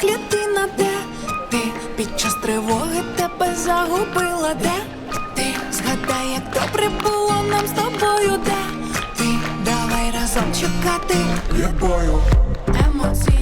клітина, де ти під час тривоги тебе загубила, де ти згадай, як добре було нам з тобою, де ти давай разом чекати Любою. Емоційні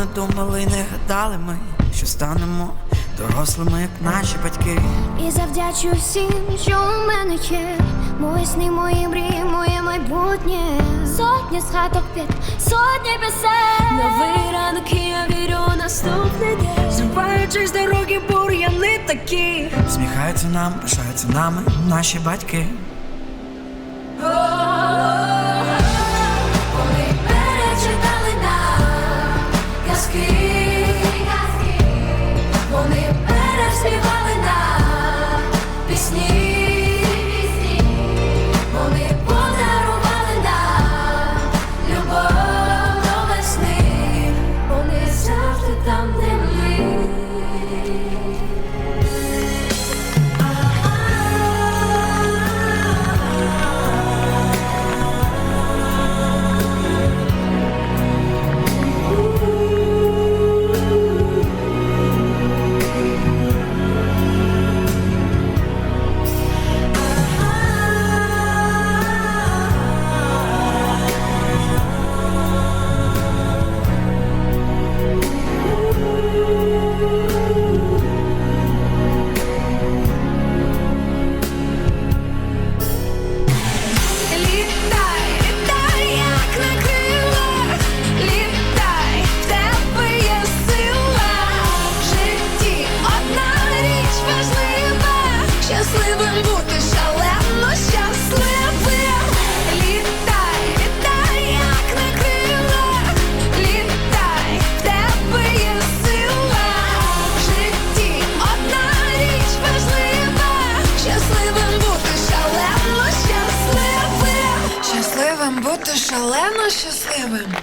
Не думали, не гадали ми, що станемо дорослими, як наші батьки. І завдячу всім, що у мене є. Мої сни, мої мрії, моє майбутнє. Сотні згадок під сотні пісень. Новий ранок, і я вірю у наступний день. Зриваючись з дороги, бур'яни такі. Сміхаються нам, пишаються нами наші батьки. Щасливим бути шалено щасливим.